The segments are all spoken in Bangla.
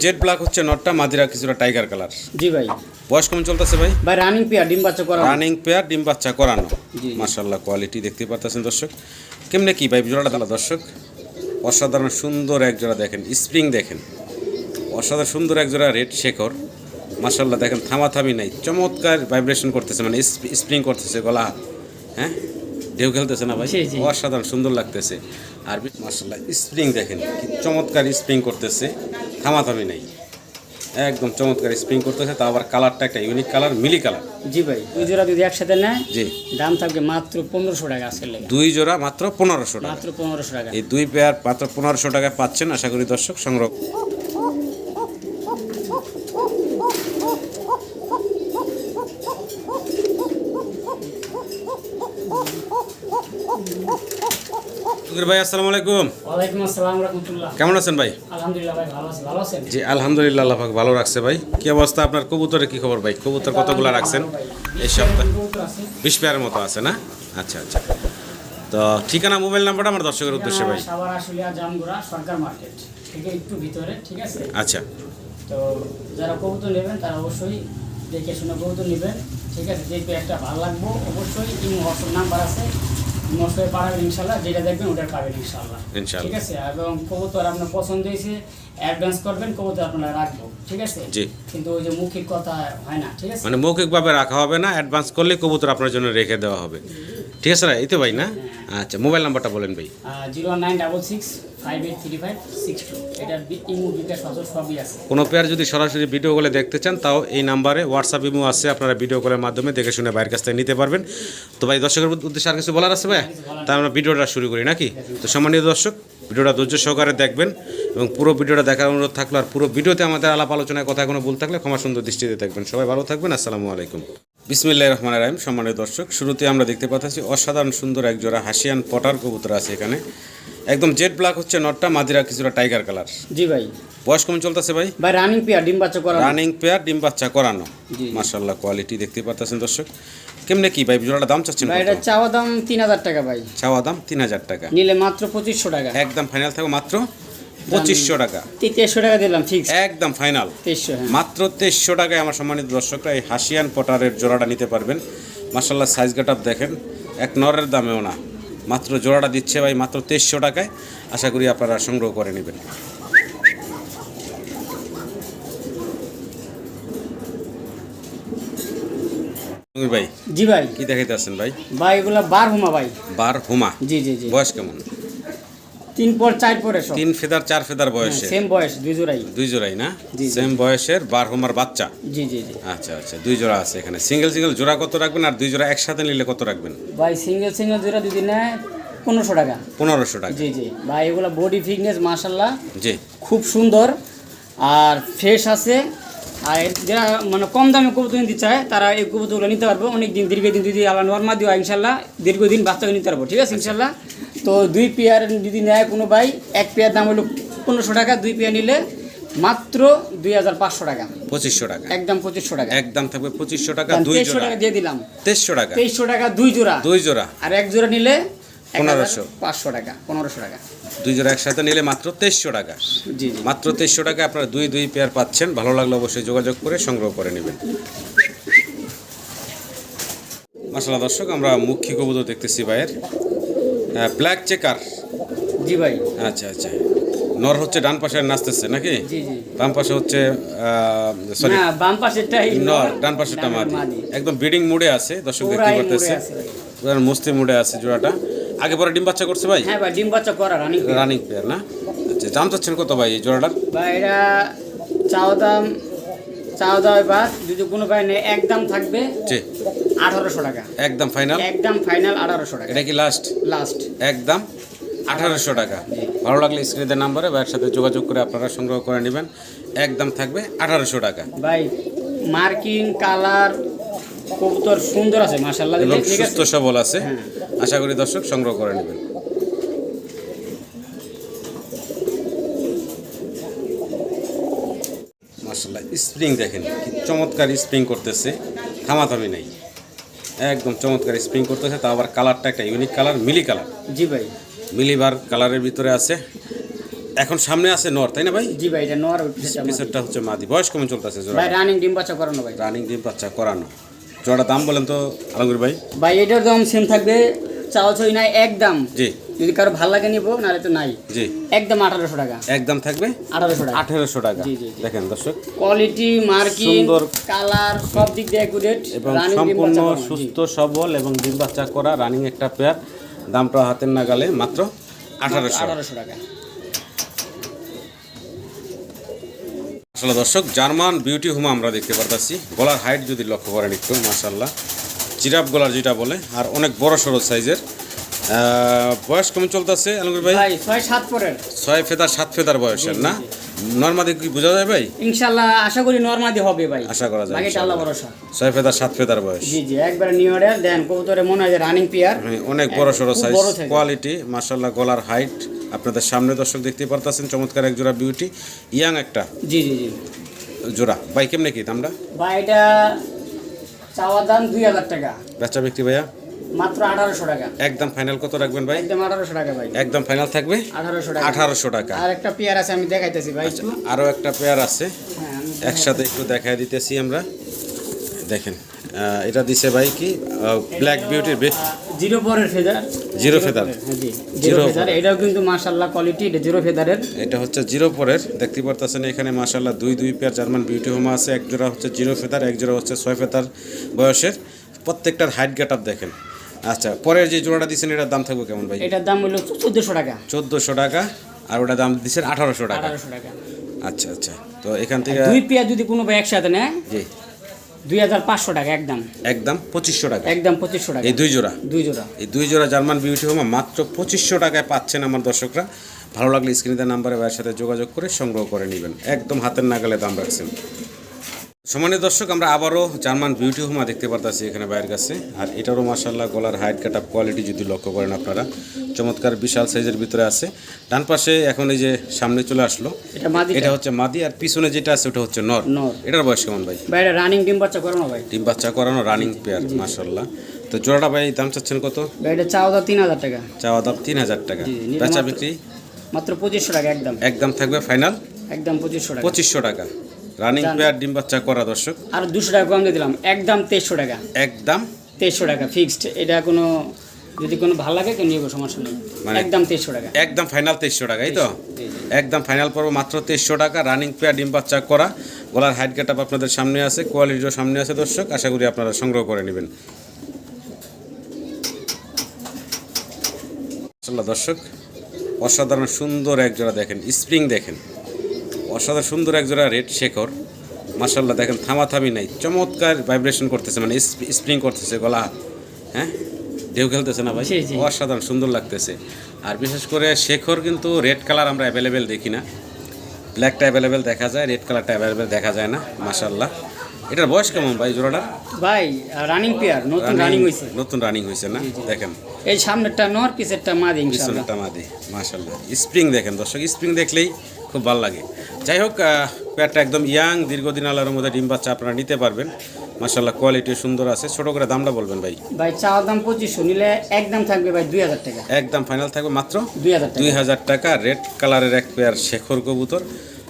জেড ব্ল্যাক হচ্ছে নটটা মাদিরা কিছুটা টাইগার কালার জি ভাই। বয়স কেমন চলতেছে ভাই? ভাই রানিং পেয়ার ডিম বাচ্চা করা রানিং পেয়ার ডিম বাচ্চা করানো। জি। মার্শাল্লাহ কোয়ালিটি দেখতে পাচ্ছেন দর্শক। কেমনে কি ভাই জোড়াটা তাহলে দর্শক? অসাধারণ সুন্দর এক জোড়া দেখেন স্প্রিং দেখেন। অসাধারণ সুন্দর এক জোড়া রেড শেখর। মার্শাল্লাহ দেখেন থামাথামি নাই চমৎকার ভাইব্রেশন করতেছে মানে স্প্রিং করতেছে গলা হ্যাঁ? ঢেউ খেলতেছে না ভাই। অসাধারণ সুন্দর লাগতেছে। আর মার্শাল্লাহ স্প্রিং দেখেন কি চমৎকার স্প্রিং করতেছে। থামাথামি নাই। একদম চমৎকার স্প্রিং করতেছে তা আবার কালারটা একটা ইউনিক কালার মিলি কালার। জি ভাই দুই জোড়া যদি একসাথে নেয় জি। দাম থাকবে মাত্র পনেরোশো টাকা আজকের লেগে। দুই জোড়া মাত্র পনেরোশো টাকা। মাত্র পনেরোশো টাকা। এই দুই পেয়ার মাত্র পনেরোশো টাকায় পাচ্ছেন আশা করি দর্শক সংগ্রহ ফকির ভাই আসসালামু আলাইকুম। ওয়ালাইকুম আসসালাম রহমতুল্লাহ। কেমন আছেন ভাই? আলহামদুলিল্লাহ ভাই ভালো আছি। ভালো আছেন? জি আলহামদুলিল্লাহ আল্লাহ পাক ভালো রাখছে ভাই। কি অবস্থা আপনার কবুতরের কি খবর ভাই? কবুতর কতগুলো রাখছেন এই সপ্তাহে? বিশ পেয়ারের মতো আছে না? আচ্ছা আচ্ছা। তো ঠিকানা মোবাইল নাম্বারটা আমার দর্শকের উদ্দেশ্যে ভাই। সাবার আশুলিয়া জামগুড়া সরকার মার্কেট। থেকে একটু ভিতরে ঠিক আছে? আচ্ছা। তো যারা কবুতর নেবেন তারা অবশ্যই দেখে শুনে কবুতর নেবেন। ঠিক আছে যে পেয়ারটা ভালো লাগবো অবশ্যই ইমো হোয়াটসঅ্যাপ নাম্বার আছে। ইমো হোয়াটসঅ্যাপে ইনশাল্লাহ যেটা দেখবেন ওটা পাবেন ইনশাল্লাহ। ঠিক আছে? এবং কবুতর আপনার পছন্দ হয়েছে অ্যাডভান্স করবেন কবুতর আপনারা রাখব। ঠিক আছে? জি। কিন্তু ওই যে মৌখিক কথা হয় না ঠিক আছে? মানে মৌখিকভাবে রাখা হবে না অ্যাডভান্স করলে কবুতর আপনার জন্য রেখে দেওয়া হবে। ঠিক আছে না এই তো ভাই না? আচ্ছা মোবাইল নাম্বারটা বলেন ভাই। Zero nine double six five eight three five six two. এটার ইমো বিকাশ সবই আছে। কোনো পেয়ার যদি সরাসরি ভিডিও কলে দেখতে চান তাও এই নাম্বারে হোয়াটসঅ্যাপ ইমো আছে আপনারা ভিডিও কলের মাধ্যমে দেখে শুনে বাইরের কাছ থেকে নিতে পারবেন। তো ভাই দর্শকের উদ্দেশ্যে আর কিছু বলার আছে ভাই? তা আমরা ভিডিওটা শুরু করি নাকি? তো সম্মানীয় দর্শক ভিডিওটা ধৈর্য সহকারে দেখবেন এবং পুরো ভিডিওটা দেখার অনুরোধ থাকল আর পুরো ভিডিওতে আমাদের আলাপ আলোচনায় কথা কোনো ভুল থাকলে ক্ষমা সুন্দর দৃষ্টিতে দেখবেন। সবাই ভালো থাকবেন আসসালামু আলাইকুম। বিসমিল্লাহ রহমান রাহিম সম্মানের দর্শক শুরুতে আমরা দেখতে পাচ্ছি অসাধারণ সুন্দর এক জোড়া হাসিয়ান পটার কবুতর আছে এখানে। একদম জেড ব্ল্যাক হচ্ছে নটটা মাদিরা কিছুটা টাইগার কালার জি ভাই। বয়স কেমন চলতেছে ভাই? ভাই রানিং পেয়ার ডিম বাচ্চা করা রানিং পেয়ার ডিম বাচ্চা করানো। জি। মার্শাল্লাহ কোয়ালিটি দেখতে পাচ্ছেন দর্শক। কেমনে কি ভাই জোড়াটা দাম চাচ্ছেন ভাই এটা চাওয়া দাম তিন হাজার টাকা ভাই। চাওয়া দাম তিন হাজার টাকা। নিলে মাত্র পঁচিশশো টাকা। একদম ফাইনাল থাকবে মাত্র। পঁচিশশো টাকা। তেইশশো টাকা দিলাম ফিক্স একদম ফাইনাল হ্যাঁ। মাত্র তেইশশো টাকায় আমার সম্মানিত দর্শকরা এই হাসিয়ান পটারের জোড়াটা নিতে পারবেন। মার্শাল্লাহ সাইজ গেট দেখেন। এক নরের দামেও না। মাত্র জোড়াটা দিচ্ছে ভাই মাত্র তেইশশো টাকায়। আশা করি আপনারা সংগ্রহ করে নেবেন। ভাই জি ভাই। কি দেখাইতে আছেন ভাই? ভাই এগুলা বার হুমা ভাই। বার হুমা জি জি জি। বয়স কেমন? তিন পর চার পরে তিন ফেদার চার ফেদার বয়সে? সেম বয়স দুই জোড়াই। দুই জোড়াই না। সেম বয়সের বার হোমার বাচ্চা? জি জি জি। আচ্ছা আচ্ছা দুই জোড়া আছে এখানে। সিঙ্গেল সিঙ্গেল জোড়া কত রাখবেন আর দুই জোড়া একসাথে নিলে কত রাখবেন? ভাই সিঙ্গেল সিঙ্গেল জোড়া দুদিন নেয় পনেরোশো টাকা। পনেরোশো টাকা। জি জি। ভাই এগুলা বডি ফিটনেস মাসাল্লাহ জি। খুব সুন্দর। আর ফ্রেশ আছে। আর যারা মানে কম দামে কবুতর নিতে চায় তারা এই কবুতরগুলো নিতে পারব। অনেক দিন দীর্ঘদিন যদি আল্লাহ নর্মা দিও ইনশাল্লাহ দীর্ঘদিন বাচ্চাকে নিতে পারব। ঠিক আছে ইনশাল্লাহ তো দুই পেয়ার যদি নেয় কোনো ভাই এক পেয়ার দাম হলো পনেরোশো টাকা দুই পেয়ার নিলে মাত্র দুই হাজার পাঁচশো টাকা। পঁচিশশো টাকা। একদম পঁচিশশো টাকা। একদম থাকবে পঁচিশশো টাকা দুই তেইশশো টাকা দিয়ে দিলাম। তেইশশো টাকা। তেইশশো টাকা দুই জোড়া। দুই জোড়া। আর এক জোড়া নিলে পনেরোশো। পাঁচশো টাকা পনেরোশো টাকা। দুই জোড়া একসাথে নিলে মাত্র তেইশশো টাকা। জি জি। মাত্র তেইশশো টাকা আপনারা দুই দুই পেয়ার পাচ্ছেন। ভালো লাগলে অবশ্যই যোগাযোগ করে সংগ্রহ করে নেবেন। মাসালা দর্শক আমরা মুখ্য কবুতর দেখতেছি ভাইয়ের। ব্ল্যাক চেকার জি ভাই। আচ্ছা আচ্ছা। নর হচ্ছে ডান পাশে নাচতেছে নাকি? জি জি। বাম পাশে হচ্ছে সরি না বাম পাশেরটাই নর ডান পাশেরটা মাদি। একদম ব্রিডিং মুডে আছে দর্শক দেখতে পারতেছে। পুরো মস্তি মুডে আছে জোড়াটা। আগে পরে ডিম বাচ্চা করছে ভাই? হ্যাঁ ভাই ডিম বাচ্চা করা রানিং রানিং পেয়ার না? আচ্ছা দাম চাচ্ছেন কত ভাই এই জোড়াটার? ভাই এটা চাও দাম চাও দাম এবার যদি কোনো ভাই নেই একদম থাকবে জি। আঠারোশো টাকা। একদম ফাইনাল একদম ফাইনাল আঠারোশো টাকা। এটা কি লাস্ট লাস্ট একদম আঠারোশো টাকা। ভালো লাগলে স্ক্রিনের নাম্বারে ভাইয়ের সাথে যোগাযোগ করে আপনারা সংগ্রহ করে নেবেন। একদম থাকবে আঠারোশো টাকা। ভাই মার্কিং কালার কবুতর সুন্দর আছে মাশাল্লাহ এবং সুস্থ সবল আছে। হ্যাঁ। আশা করি দর্শক সংগ্রহ করে নেবেন। মার্শাল্লাহ স্প্রিং দেখেন কি চমৎকার স্প্রিং করতেছে। থামাথামি নাই। একদম চমৎকার স্প্রিং করতেছে তা আবার কালারটা একটা ইউনিক কালার মিলি কালার জি ভাই। মিলিবার কালারের ভিতরে আছে। এখন সামনে আছে নর তাই না ভাই? জি ভাই এটা নর। পিছরটা হচ্ছে মাদি। বয়স কেমন চলতেছে ভাই রানিং ডিম বাচ্চা করানো ভাই। রানিং ডিম বাচ্চা করানো। জোড়া দাম বলেন তো আলমগীর ভাই। ভাই এটার দাম সেম থাকবে চাওয়া ছই নাই একদম। জি। যদি কারও ভালো লাগে নিবো নাহলে তো নাই। জি। একদম আঠারোশো টাকা। একদম থাকবে? আঠারোশো টাকা। আঠেরোশো টাকা। জি, জি। দেখেন দর্শক কোয়ালিটি মার্কিং সুন্দর। কালার সব দিক দিয়ে অ্যাকুরেট এবং সম্পূর্ণ। সুস্থ সবল এবং ডিম বাচ্চা করা রানিং একটা পেয়ার দামটা হাতের নাগালে মাত্র আঠারোশো। আঠারোশো টাকা। আসলে দর্শক জার্মান বিউটি হোম আমরা দেখতে পারতাছি। গলার হাইট যদি লক্ষ্য করেন একটু মাশাল্লাহ জিরাফ গলার যেটা বলে আর অনেক বড় সড়ো সাইজের বয়স কেমন চলতেছে আলমগীর ভাই? ছয় সাত পরের। ছয় ফেদার সাত ফেদার বয়সের না? নর্মাদি কি বোঝা যায় ভাই? ইনশাল্লাহ আশা করি নর্মাদি হবে ভাই। আশা করা যায় বাকিটা আল্লাহ ভরসা। ছয় ফেদার সাত ফেদার বয়স। জি জি একবারে নিউ অর্ডার দেন কবুতরে মনে হয় রানিং পিয়ার অনেক বড় খুব সাইজ। কোয়ালিটি মাশাল্লাহ গলার হাইট আপনাদের সামনে দর্শক দেখতে পারতাছেন চমৎকার এক জোড়া বিউটি ইয়াং একটা। জি জি জি। জোড়া। ভাই কেমনে কি দামটা? ভাই এটা চাওয়ার দাম দুই হাজার টাকা। বেচা বিক্রি ভাইয়া? মাত্র আঠারোশো টাকা। একদম ফাইনাল কত রাখবেন ভাই? একদম আঠারোশো টাকা ভাই। একদম ফাইনাল থাকবে? টাকা। আর একটা পেয়ার আছে আমি দেখাইতেছি ভাই একটু। পেয়ার আছে। হ্যাঁ একসাথে একটু দেখাই দিতেছি আমরা। দেখেন এটা দিছে ভাই কি? ব্ল্যাক বিউটির জিরো পরের ফেদার। Zero feather. হ্যাঁ জি জিরো ফেদার। এটাও কিন্তু কোয়ালিটি এটা জিরো ফেদারের। এটা হচ্ছে জিরো পরের। দেখতে পারতেছেন এখানে মাশাল্লাহ দুই দুই পেয়ার জার্মান বিউটি হোমা আছে। এক জোড়া হচ্ছে জিরো ফেদার এক জোড়া হচ্ছে ছয় ফেদার বয়সের। প্রত্যেকটার হাইট গেট দেখেন। আচ্ছা পরের যে জোড়াটা দিচ্ছেন এটার দাম থাকবে কেমন ভাই? এটার দাম হলো চোদ্দোশো টাকা। চোদ্দোশো টাকা আর ওটা দাম দিচ্ছেন আঠারোশো টাকা। আঠারোশো টাকা। আচ্ছা আচ্ছা। তো এখান থেকে দুই পেয়ার যদি কোনো ভাই একসাথে নেয় জি। দুই হাজার পাঁচশো টাকা একদম। একদম পঁচিশশো টাকা। একদম পঁচিশশো টাকা। এই দুই জোড়া? দুই জোড়া। এই দুই জোড়া জার্মান বিউটি হোমা মাত্র পঁচিশশো টাকায় পাচ্ছেন আমার দর্শকরা। ভালো লাগলে স্ক্রিনে নাম্বারে ভাইয়ের সাথে যোগাযোগ করে সংগ্রহ করে নেবেন। একদম হাতের নাগালে দাম রাখছেন। সমানের দর্শক আমরা আবারও জার্মান বিউটি হোমা দেখতে পারতেছি এখানে বাইরের কাছে। আর এটারও মাসাল্লাহ গলার হাইট কাট আপ কোয়ালিটি যদি লক্ষ্য করেন আপনারা চমৎকার বিশাল সাইজের ভিতরে আছে। ডান পাশে এখন এই যে সামনে চলে আসলো এটা হচ্ছে মাদি আর পিছনে যেটা আছে ওটা হচ্ছে নর। এটার বয়স কেমন ভাই? ভাই এটা রানিং ডিম বাচ্চা করানো ভাই। ডিম বাচ্চা করানো রানিং পেয়ার মাসাল্লাহ তো জোড়াটা ভাই দাম চাচ্ছেন কত? এটা চাওয়া দাম তিন হাজার টাকা। চাওয়া দাম তিন হাজার টাকা। বেচা বিক্রি? মাত্র পঁচিশশো টাকা একদম। একদম থাকবে ফাইনাল একদম পঁচিশশো টাকা। পঁচিশশো টাকা। রানিং। পেয়ার ডিম বাচ্চা করা দর্শক। আর দুশো টাকা কম দিয়ে দিলাম। একদম তেইশশো টাকা। একদম। তেইশশো টাকা ফিক্সড এটা কোনো যদি কোনো ভালো লাগে কেউ নিয়ে সমস্যা নেই। মানে- একদম তেইশশো টাকা। একদম ফাইনাল তেইশশো টাকা এই তো। একদম ফাইনাল পর্ব মাত্র তেইশশো টাকা। রানিং পেয়ার ডিম বাচ্চা করা। গলার হাইট গেট আপনাদের সামনে আছে কোয়ালিটিও সামনে আছে দর্শক। আশা করি আপনারা সংগ্রহ করে নেবেন। দর্শক অসাধারণ সুন্দর এক জোড়া দেখেন স্প্রিং দেখেন। অসাধারণ সুন্দর এক জোড়া রেড শেখর। মাসাল্লাহ দেখেন থামাথামি নাই চমৎকার ভাইব্রেশন করতেছে মানে স্প্রিং করতেছে গলা হ্যাঁ? ঢেউ খেলতেছে না ভাই। অসাধারণ সুন্দর লাগতেছে। আর বিশেষ করে শেখর কিন্তু রেড কালার আমরা অ্যাভেলেবেল দেখি না। ব্ল্যাকটা অ্যাভেলেবেল দেখা যায় রেড কালারটা অ্যাভেলেবেল দেখা যায় না মাসাল্লাহ এটার বয়স কেমন ভাই জোড়াটা? ভাই রানিং পেয়ার নতুন রানিং হয়েছে নতুন রানিং হয়েছে না? দেখেন। এই সামনেরটা নর পিছেরটা মাদি ইনশাআল্লাহ। পিছনেরটা মাদি মাশাল্লাহ স্প্রিং দেখেন দর্শক স্প্রিং দেখলেই খুব ভালো লাগে। যাই হোক আহ, পেয়ারটা একদম ইয়াং দীর্ঘদিন আলার মধ্যে ডিম বাচ্চা আপনারা নিতে পারবেন। মাশাল্লাহ কোয়ালিটি সুন্দর আছে। ছোট করে দামটা বলবেন ভাই? ভাই চাওয়ার দাম পঁচিশশো নিলে একদম থাকবে ভাই দুই হাজার টাকা। একদম ফাইনাল থাকবে মাত্র দুই হাজার টাকা। দুই হাজার টাকা। রেড কালারের এক পেয়ার শেখর কবুতর।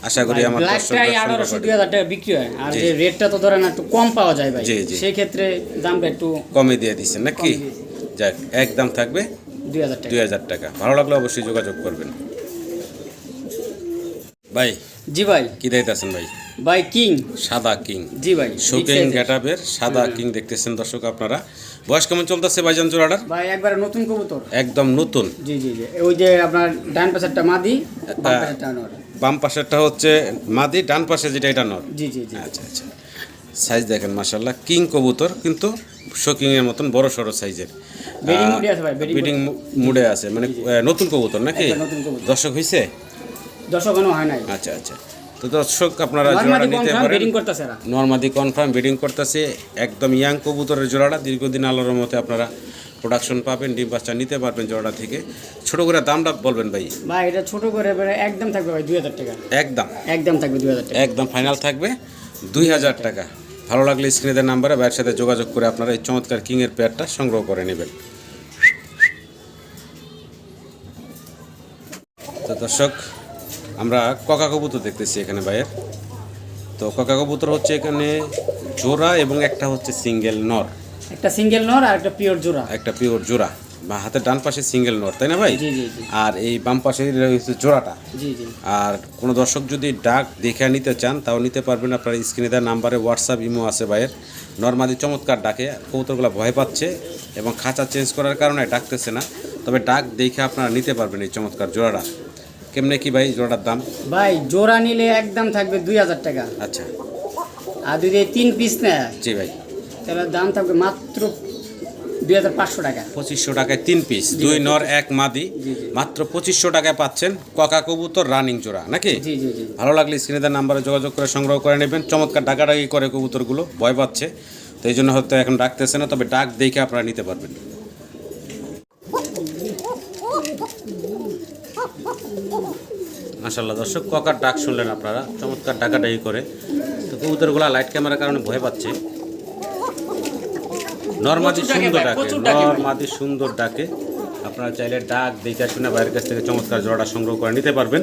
আশা করি আমার ব্ল্যাকটাই আঠারোশো দুই হাজার টাকা বিক্রি হয়। আর যে রেটটা তো ধরেন একটু কম পাওয়া যায় ভাই। সেই ক্ষেত্রে দামটা একটু কমে দিয়ে দিচ্ছেন নাকি? যাক একদম থাকবে দুই হাজার টাকা। ভালো লাগলে অবশ্যই যোগাযোগ করবেন। ভাই জি ভাই। কি দিতেছেন ভাই? ভাই কিং। সাদা কিং। জি ভাই শোকিং গেটাপের সাদা কিং দেখতেছেন দর্শক আপনারা। বয়স কেমন চলতেছে ভাইজান জোড়াটার ভাই একবারে নতুন কবুতর। একদম নতুন। জি জি জি। ওই যে আপনার ডান পাশেরটা মাদি বাম। পাশেরটা নর। বাম পাশেরটা হচ্ছে মাদি ডান পাশে যেটা এটা নর। জি জি জি। আচ্ছা আচ্ছা। সাইজ দেখেন মাসাল্লাহ কিং কবুতর কিন্তু শোকিং এর মতন বড় সড়ো সাইজের breeding মুডে আছে মানে নতুন কবুতর নাকি। দর্শক হয়েছে দর্শক হয় নাই। আচ্ছা আচ্ছা। তো দর্শক আপনারা জোড়াটা নর্মাদি নিতে পারেন। ব্রিডিং করতেছে এরা। নর্মাদি কনফার্ম ব্রিডিং করতেছে। একদম ইয়াং কবুতরের জোড়াটা। দীর্ঘদিন আলোর মতে আপনারা প্রোডাকশন পাবেন ডিম বাচ্চা নিতে পারবেন জোড়াটা থেকে। ছোট করে দামটা বলবেন ভাই। ভাই এটা ছোট করে একদম থাকবে ভাই দুই হাজার টাকা। একদম। একদম থাকবে দুই হাজার টাকা। একদম ফাইনাল থাকবে দুই হাজার টাকা। ভালো লাগলে স্ক্রিনের নাম্বারে ভাইয়ের সাথে যোগাযোগ করে আপনারা এই চমৎকার কিংয়ের পেয়ারটা সংগ্রহ করে নেবেন। তো দর্শক আমরা ককা কবুতর দেখতেছি এখানে ভাইয়ের তো ককা কবুতর হচ্ছে এখানে জোড়া এবং একটা হচ্ছে সিঙ্গেল নর। একটা সিঙ্গেল নর আর একটা পিওর জোড়া। একটা পিওর জোড়া। বা হাতের ডান পাশে সিঙ্গেল নর তাই না ভাই? আর এই বাম পাশে রয়েছে জোড়াটা। আর কোনো দর্শক যদি ডাক দেখে নিতে চান তাও নিতে পারবেন আপনার স্ক্রিনে দেওয়ার নাম্বারে হোয়াটসঅ্যাপ ইমো আছে ভাইয়ের। নর্মালি চমৎকার ডাকে কবুতরগুলো ভয় পাচ্ছে এবং খাঁচা চেঞ্জ করার কারণে ডাকতেছে না। তবে ডাক দেখে আপনারা নিতে পারবেন এই চমৎকার জোড়াটা। কেমনে কি ভাই জোড়াটার দাম? ভাই জোড়া নিলে একদম থাকবে দুই হাজার টাকা। আচ্ছা। আর যদি তিন পিস নেয় জি ভাই। তাহলে দাম থাকবে মাত্র দুই হাজার পাঁচশো টাকা। পঁচিশশো টাকায় তিন পিস দুই নর এক মাদি। মাত্র পঁচিশশো টাকায় পাচ্ছেন ককা কবুতর রানিং জোড়া নাকি? ভালো লাগলে স্ক্রিনে দেওয়ার নাম্বারে যোগাযোগ করে সংগ্রহ করে নেবেন। চমৎকার ডাকাডাকি করে কবুতরগুলো ভয় পাচ্ছে। তো এই জন্য হয়তো এখন ডাকতেছে না তবে ডাক দেখে আপনারা নিতে পারবেন। মাসাল্লাহ দর্শক ককার ডাক শুনলেন আপনারা। চমৎকার ডাকাডাকি করে। তো কবুতরগুলো লাইট ক্যামেরার কারণে ভয় পাচ্ছে। নর্মাদি সুন্দর ডাকে। নর্মাদি সুন্দর ডাকে। আপনারা চাইলে ডাক দেখে শুনে বাইরের কাছ থেকে চমৎকার জোড়াটা সংগ্রহ করে নিতে পারবেন।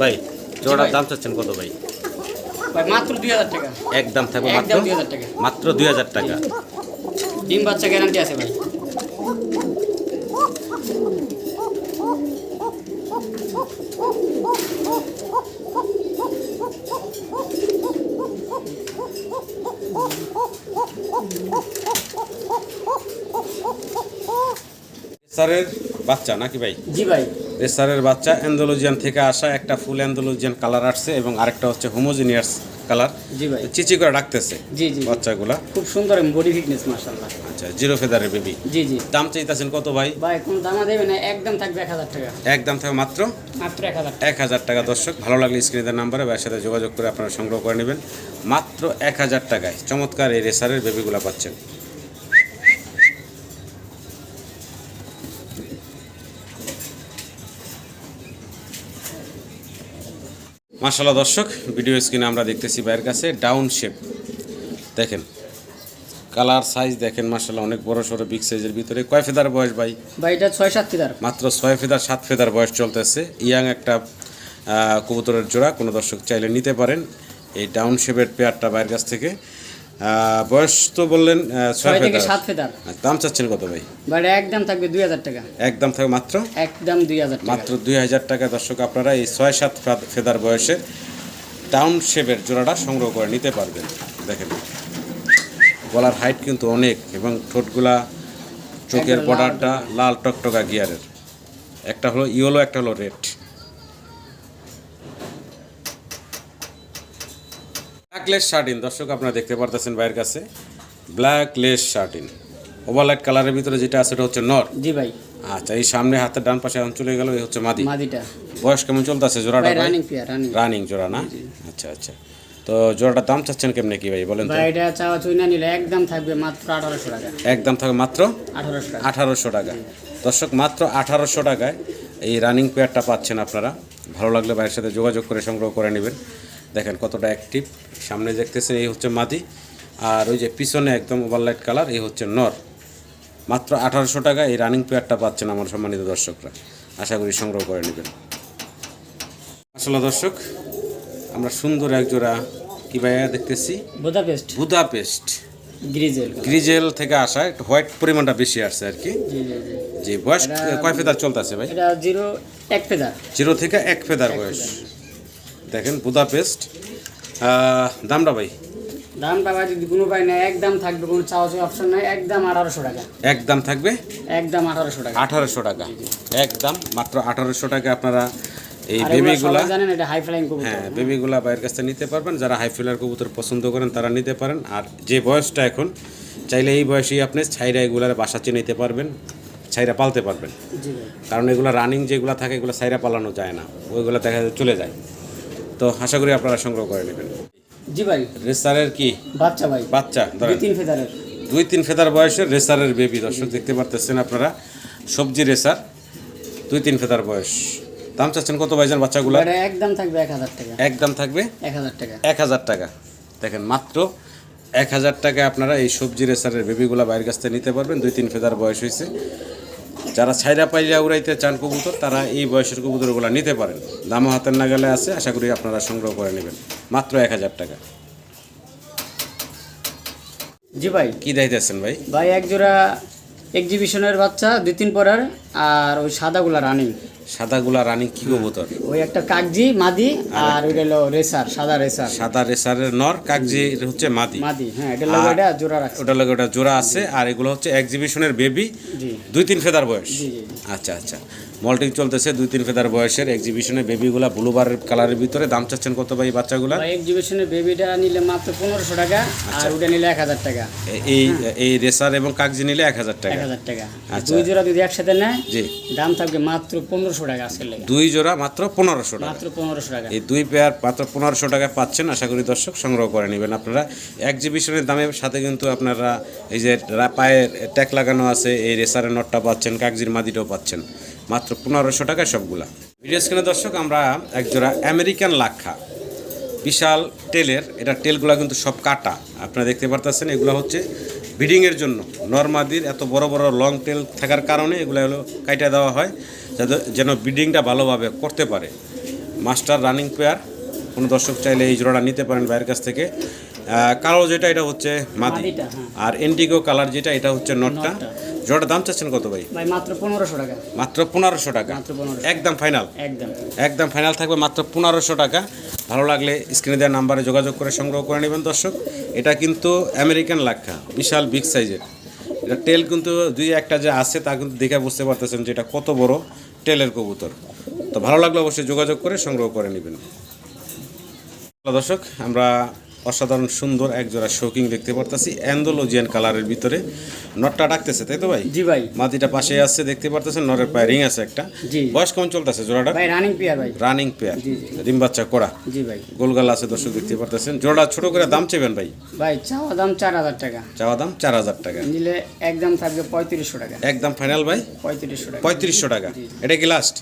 ভাই জোড়ার দাম চাচ্ছেন কত ভাই? মাত্র দুই হাজার টাকা। একদম থাকবে মাত্র? একদম দুই হাজার টাকা। মাত্র দুই হাজার টাকা। ডিম বাচ্চা গ্যারান্টি আছে ভাই। স্যারের বাচ্চা নাকি ভাই? জি ভাই। রেসারের বাচ্চা অ্যান্ডোলজিয়ান থেকে আসা একটা ফুল অ্যান্ডোলজিয়ান কালার আসছে এবং আরেকটা হচ্ছে হোমোজিনিয়াস কালার জি ভাই। চিচি করে ডাকতেছে জি জি। বাচ্চাগুলা। খুব সুন্দর বডি ফিটনেস মাশাআল্লাহ। আচ্ছা জিরো ফেদারের বেবি জি জি। দাম চাইতেছেন কত ভাই? ভাই কোন দামা দেবে না একদম থাকবে এক হাজার টাকা। একদম থাকবে মাত্র? মাত্র এক হাজার এক হাজার টাকা দর্শক ভালো লাগলে স্ক্রিনের নাম্বারে ভাইয়ের সাথে যোগাযোগ করে আপনারা সংগ্রহ করে নেবেন। মাত্র এক হাজার টাকায় চমৎকার এই রেসারের বেবিগুলো পাচ্ছেন। মার্শাল্লাহ দর্শক ভিডিও স্ক্রিনে আমরা দেখতেছি ভাইয়ের কাছে ডাউন শেপ দেখেন কালার সাইজ দেখেন মার্শাল্লাহ অনেক বড় সড়ো বিগ সাইজের ভিতরে। কয় ফেদার বয়স ভাই? ভাই এটা ছয় সাত ফেদার। মাত্র ছয় ফেদার সাত ফেদার বয়স চলতেছে। ইয়াং একটা কবুতরের জোড়া কোনো দর্শক চাইলে নিতে পারেন। এই ডাউন শেপের পেয়ারটা বাইরের কাছ থেকে। বয়স তো বললেন ছয় থেকে সাত ফেদার। দাম চাচ্ছেন কত ভাই? ভাই একদম থাকবে দুই হাজার টাকা। একদম থাকবে মাত্র? একদম দুই হাজার মাত্র দুই হাজার টাকা দর্শক আপনারা এই ছয় সাত ফেদ- ফেদার বয়সে ডাউন শেপের জোড়াটা সংগ্রহ করে নিতে পারবেন। দেখেন। গলার হাইট কিন্তু অনেক এবং ঠোঁটগুলা চোখের বর্ডারটা লাল টকটকা গিয়ারের। একটা হলো ইয়েলো একটা হলো রেড। ব্ল্যাক লেস শার্টিন দর্শক আপনারা দেখতে পারতেছেন বাইরের কাছে। ব্ল্যাক লেস শার্টিন ওভারলাইট কালারের ভিতরে যেটা আছে এটা হচ্ছে নর। জি ভাই। আচ্ছা এই সামনে হাতের ডান পাশে এখন চলে গেল এই হচ্ছে মাদি। মাদিটা। বয়স কেমন চলতেছে জোড়াটা রানিং রানিং জোড়া না? আচ্ছা আচ্ছা। তো জোড়াটার দাম চাচ্ছেন কেমনে কি ভাই বলেন তো? এটা চাওয়া চুই না নিলে একদম থাকবে মাত্র আঠারোশো টাকা। একদম থাকে মাত্র আঠারোশো টাকা। আঠারোশো টাকা। দর্শক মাত্র আঠারোশো টাকায় এই রানিং পেয়ারটা পাচ্ছেন আপনারা। ভালো লাগলে ভাইয়ের সাথে যোগাযোগ করে সংগ্রহ করে নেবেন। দেখেন কতটা অ্যাক্টিভ সামনে দেখতেছেন এই হচ্ছে মাদি। আর ওই যে পিছনে একদম ওভারলাইট কালার এই হচ্ছে নর। মাত্র আঠারোশো টাকা এই রানিং পেয়ারটা পাচ্ছেন আমার সম্মানিত দর্শকরা। আশা করি সংগ্রহ করে নেবেন। আসলে দর্শক আমরা সুন্দর এক জোড়া কি ভাইয়া দেখতেছি? Budapest Budapest. গ্রিজেল। গ্রিজেল থেকে আসা একটু হোয়াইট পরিমাণটা বেশি আসছে আর কি। জি বয়স কয় ফেদার চলতেছে ভাই? এটা জিরো এক ফেদার। জিরো থেকে এক ফেদার বয়স। দেখেন বুদাপেস্ট। দামটা ভাই? দামটা ভাই যদি কোনো ভাই একদম থাকবে কোনো চাওয়া চাওয়া অপশন নাই একদম আঠারোশো টাকা। একদম থাকবে? একদম আঠারোশো টাকা। আঠারোশো টাকা। একদম মাত্র আঠারোশো টাকা আপনারা এই বেবিগুলা জানেন এটা হাই ফ্লাইং কবুতর হ্যাঁ। বেবিগুলা বাইরের কাছ থেকে নিতে পারবেন। যারা হাই ফিলার কবুতর পছন্দ করেন তারা নিতে পারেন। আর যে বয়সটা এখন চাইলে এই বয়সেই আপনি ছাইরা এগুলার বাসা চিনে নিতে পারবেন ছাইরা পালতে পারবেন। জি ভাই। কারণ এগুলো রানিং যেগুলো থাকে এগুলো ছাইরা পালানো যায় না। ওইগুলো দেখা যায় চলে যায়। তো আশা করি আপনারা সংগ্রহ করে নেবেন। জি ভাই। রেসারের কি? বাচ্চা ভাই। বাচ্চা দুই তিন ফেদারের। দুই তিন ফেদার বয়সের রেসারের বেবি দর্শক দেখতে পারতেছেন আপনারা। সবজি রেসার দুই তিন ফেদার বয়স। দাম চাচ্ছেন কত ভাইজান বাচ্চাগুলো? একদম থাকবে এক হাজার টাকা। একদম থাকবে? এক হাজার টাকা। এক হাজার টাকা। দেখেন মাত্র এক হাজার টাকায় আপনারা এই সবজি রেসারের বেবিগুলো বাইরের কাছ থেকে নিতে পারবেন। দুই তিন ফেদার বয়স হয়েছে। যারা ছাইরা পাইরা উড়াইতে চান কবুতর তারা এই বয়সের কবুতরগুলো নিতে পারেন। দামও হাতের নাগালে আছে আশা করি আপনারা সংগ্রহ করে নেবেন। মাত্র এক হাজার টাকা। জি ভাই। কি দাইতেছেন ভাই? ভাই এক জোড়া এক্সিবিশনের বাচ্চা দুই তিন পরার আর ওই সাদাগুলা রানিং সাদাগুলা রানী কি কবুতর ওই একটা কাগজি মাদি আর ওইটা হলো রেসার সাদা রেসার। সাদা রেসারের নর কাগজি হচ্ছে মাদি। মাদি হ্যাঁ এটা লোক এটা জোড়া রাখছে। ওটা লাগে ওটা জোড়া আছে আর এগুলো হচ্ছে এক্সিবিশনের বেবি দুই তিন ফেদার বয়স। আচ্ছা আচ্ছা। মল্টিং চলতেছে দুই তিন ফেদার বয়সের এক্সিবিশনের বেবিগুলা ব্লুবার কালারের ভিতরে। দাম চাচ্ছেন কত ভাই বাচ্চাগুলা? ভাই এক্সিবিশনের বেবিটা নিলে মাত্র পনেরোশো টাকা আর ওটা নিলে এক হাজার টাকা। এই এই রেসার এবং কাগজি নিলে এক হাজার এক টাকা। এক হাজার টাকা। আচ্ছা। দুই জোড়া যদি একসাথে নেয় জি। দাম থাকবে মাত্র পনেরোশো টাকা লেগে। দুই জোড়া মাত্র পনেরোশো টাকা। মাত্র পনেরোশো টাকা। এই দুই পেয়ার মাত্র পনেরোশো টাকা পাচ্ছেন আশা করি দর্শক সংগ্রহ করে নেবেন আপনারা। এক্সিবিশনের দামের সাথে কিন্তু আপনারা এই যে পায়ের ট্যাগ লাগানো আছে এই রেসারের নটটা পাচ্ছেন কাগজির মাদিটাও পাচ্ছেন। মাত্র পনেরোশো টাকায় সবগুলা। ভিডিও স্ক্রিনে দর্শক, আমরা একজোড়া আমেরিকান লাক্ষা। বিশাল টেলের এটা টেলগুলো কিন্তু সব কাটা। আপনারা দেখতে পারতেছেন, এগুলো হচ্ছে ব্রিডিংয়ের জন্য। নর্মাদির এত বড় বড় লং টেল থাকার কারণে এগুলো হলো কাইটা দেওয়া হয়, যাতে যেন ব্রিডিংটা ভালোভাবে করতে পারে। মাস্টার রানিং পেয়ার কোনো দর্শক চাইলে এই জোড়াটা নিতে পারেন বাইরের কাছ থেকে। কালো যেটা এটা হচ্ছে মাদি। হ্যাঁ। আর ইন্ডিগো কালার যেটা এটা হচ্ছে নটটা। জোড়াটার দাম চাচ্ছেন কত ভাই? ভাই মাত্র পনেরোশো টাকা। মাত্র পনেরোশো টাকা। একদম ফাইনাল। একদম। একদম ফাইনাল থাকবে মাত্র পনেরোশো টাকা। ভালো লাগলে স্ক্রিনে দেওয়া নাম্বারে যোগাযোগ করে সংগ্রহ করে নেবেন দর্শক। এটা কিন্তু আমেরিকান লাক্ষা বিশাল বিগ সাইজের। এটা টেল কিন্তু দুই একটা যে আছে তা কিন্তু দেখে বুঝতে পারতেছেন যে এটা কত বড় টেলের কবুতর। তো ভালো লাগলে অবশ্যই যোগাযোগ করে সংগ্রহ করে নেবেন। দর্শক আমরা অসাধারণ সুন্দর এক জোড়া শৌকিং দেখতে পারতেছি। অ্যান্ডোলজিয়ান কালারের ভিতরে নটটা ডাকতেছে তাই তো ভাই? জি ভাই। মাটিটা পাশে আছে দেখতে পারতেছেন নরের পায়ে রিং আছে একটা। জি। বয়স কেমন চলতেছে জোড়াটা? ভাই রানিং পেয়ার ভাই। রানিং পেয়ার জি, ডিম বাচ্চা করা জি ভাই। গোলগাল আছে দর্শক দেখতে পারতেছেন। জোড়া ছোট করে দাম চেবেন ভাই? ভাই চাওয়া দাম চার হাজার টাকা। চাওয়া দাম চার হাজার টাকা। নিলে একদম থাকবে পঁয়ত্রিশশো টাকা। একদম ফাইনাল ভাই? পঁয়ত্রিশশো টাকা। পঁয়ত্রিশশো টাকা। এটা কি লাস্ট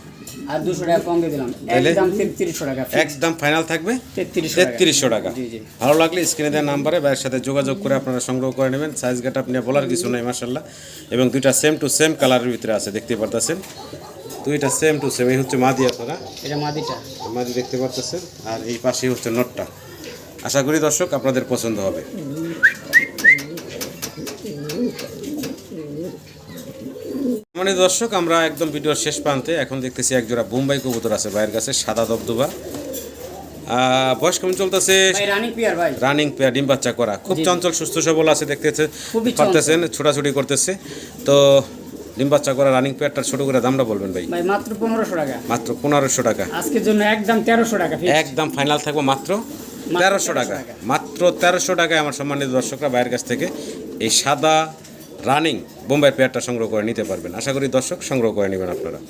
আর দুশো টাকা কম দিয়ে দিলাম। একদম তেত্রিশশো টাকা। একদম ফাইনাল থাকবে? তেত্রিশশো টাকা। জি জি। ভালো লাগলে স্ক্রিনে দেওয়া নাম্বারে ভাইয়ের সাথে যোগাযোগ করে আপনারা সংগ্রহ করে নেবেন। সাইজ গাটা আপনি বলার কিছু নাই মার্শাল্লাহ এবং দুইটা সেম টু সেম কালারের ভিতরে আছে দেখতে পারতেছেন? দুইটা সেম টু সেম এই হচ্ছে মাদি আপনারা। এটা মাদিটা। মাদি দেখতে পারতেছেন? আর এই পাশেই হচ্ছে নটটা। আশা করি দর্শক আপনাদের পছন্দ হবে। মানে দর্শক আমরা একদম ভিডিওর শেষ প্রান্তে এখন দেখতেছি এক জোড়া বোম্বাই কবুতর আছে ভাইয়ের কাছে সাদা দবদবা। বয়স কেমন চলতেছে? রানিং পেয়ার ডিম বাচ্চা করা। খুব চঞ্চল সুস্থ সবল আছে দেখতেছে পারতেছেন ছোটাছুটি করতেছে। তো ডিম বাচ্চা করা রানিং পেয়ারটা ছোট করে দামটা বলবেন ভাই? মাত্র পনেরোশো টাকা। মাত্র পনেরোশো টাকা। আজকের জন্য একদম তেরোশো টাকা একদম ফাইনাল থাকব মাত্র তেরোশো টাকা। টাকা। মাত্র তেরোশো টাকায় আমার সম্মানিত দর্শকরা বাইরের কাছ থেকে এই সাদা রানিং বোম্বাই পেয়ারটা সংগ্রহ করে নিতে পারবেন। আশা করি দর্শক সংগ্রহ করে নেবেন আপনারা।